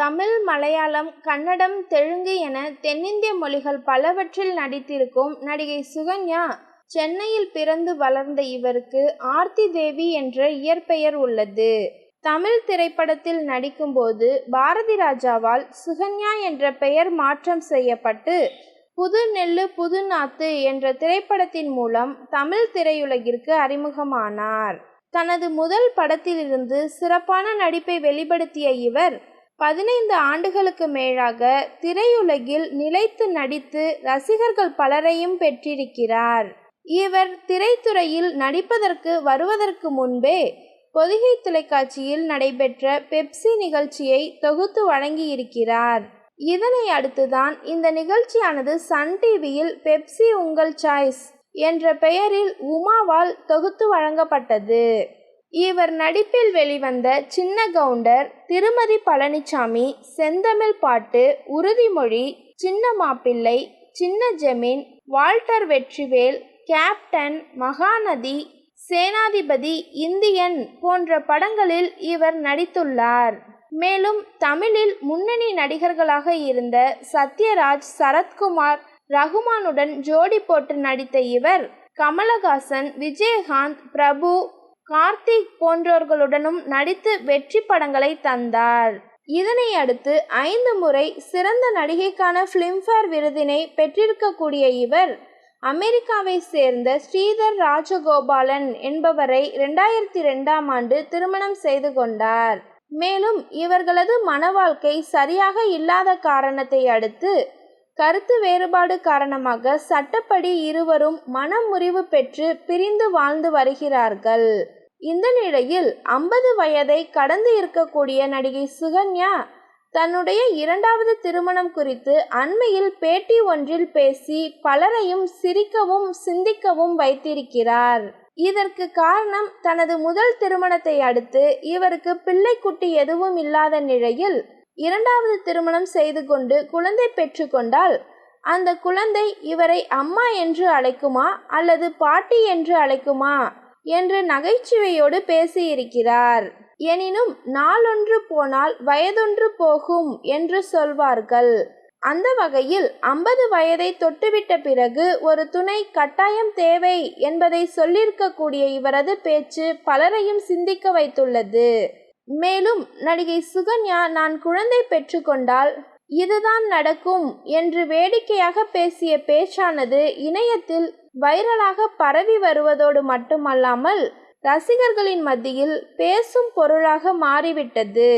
தமிழ் மலையாளம் கன்னடம் தெலுங்கு என தென்னிந்திய மொழிகள் பலவற்றில் நடித்திருக்கும் நடிகை சுகன்யா சென்னையில் பிறந்து வளர்ந்த இவருக்கு ஆர்த்தி தேவி என்ற இயற்பெயர் உள்ளது. தமிழ் திரைப்படத்தில் நடிக்கும்போது பாரதி ராஜாவால் சுகன்யா என்ற பெயர் மாற்றம் செய்யப்பட்டு புது நெல்லு புது நாத்து என்ற திரைப்படத்தின் மூலம் தமிழ் திரையுலகிற்கு அறிமுகமானார். தனது முதல் படத்திலிருந்து சிறப்பான நடிப்பை வெளிப்படுத்திய இவர் பதினைந்து ஆண்டுகளுக்கு மேலாக திரையுலகில் நிலைத்து நடித்து ரசிகர்கள் பலரையும் பெற்றிருக்கிறார். இவர் திரைத்துறையில் நடிப்பதற்கு வருவதற்கு முன்பே பொதிகை தொலைக்காட்சியில் நடைபெற்ற பெப்சி நிகழ்ச்சியை தொகுத்து வழங்கியிருக்கிறார். இதனை அடுத்துதான் இந்த நிகழ்ச்சியானது சன் டிவியில் பெப்சி உங்கள் சாய்ஸ் என்ற பெயரில் உமாவால் தொகுத்து வழங்கப்பட்டது. இவர் நடிப்பில் வெளிவந்த சின்ன கவுண்டர் திருமதி பழனிசாமி செந்தமிழ் பாட்டு Urudhimozhi Chinna Mappillai Chinna Jameen Walter Vetrivel Captain Mahanadhi Senathipathi Indian போன்ற படங்களில் இவர் நடித்துள்ளார். மேலும் தமிழில் முன்னணி நடிகர்களாக இருந்த சத்யராஜ் சரத்குமார் ரகுமானுடன் ஜோடி போட்டு நடித்த இவர் கமலஹாசன் விஜயகாந்த் பிரபு கார்த்திக் போன்றோர்களுடனும் நடித்து வெற்றி படங்களை தந்தார். இதனை அடுத்து ஐந்து முறை சிறந்த நடிகைக்கான பிலிம்பேர் விருதினை பெற்றிருக்கக்கூடிய இவர் அமெரிக்காவை சேர்ந்த ஸ்ரீதர் ராஜகோபாலன் என்பவரை இரண்டாயிரத்தி ரெண்டாம் ஆண்டு திருமணம் செய்து கொண்டார். மேலும் இவர்களது மன வாழ்க்கை சரியாக இல்லாத காரணத்தை அடுத்து கருத்து வேறுபாடு காரணமாக சட்டப்படி இருவரும் மனமுறிவு பெற்று பிரிந்து வாழ்ந்து வருகிறார்கள். இந்த நிலையில் ஐம்பது வயதை கடந்து இருக்கக்கூடிய நடிகை சுகன்யா தன்னுடைய இரண்டாவது திருமணம் குறித்து அண்மையில் பேட்டி ஒன்றில் பேசி பலரையும் சிரிக்கவும் சிந்திக்கவும் வைத்திருக்கிறார். இதற்கு காரணம் தனது முதல் திருமணத்தை அடுத்து இவருக்கு பிள்ளைக்குட்டி எதுவும் இல்லாத நிலையில் இரண்டாவது திருமணம் செய்து கொண்டு குழந்தை பெற்றுக்கொண்டால் அந்த குழந்தை இவரை அம்மா என்று அழைக்குமா அல்லது பாட்டி என்று அழைக்குமா? என்று நகைச்சுவையோடு பேசியிருக்கிறார். எனினும் நாளொன்று போனால் வயதொன்று போகும் என்று சொல்வார்கள். அந்த வகையில் ஐம்பது வயதை தொட்டுவிட்ட பிறகு ஒரு துணை கட்டாயம் தேவை என்பதை சொல்லியிருக்கக்கூடிய இவரது பேச்சு பலரையும் சிந்திக்க வைத்துள்ளது. மேலும் நடிகை சுகன்யா நான் குழந்தை பெற்றுக்கொண்டால் இதுதான் நடக்கும் என்று வேடிக்கையாக பேசிய பேச்சானது இணையத்தில் வைரலாக பரவி வருவதோடு மட்டுமல்லாமல் ரசிகர்களின் மத்தியில் பேசும் பொருளாக மாறிவிட்டது.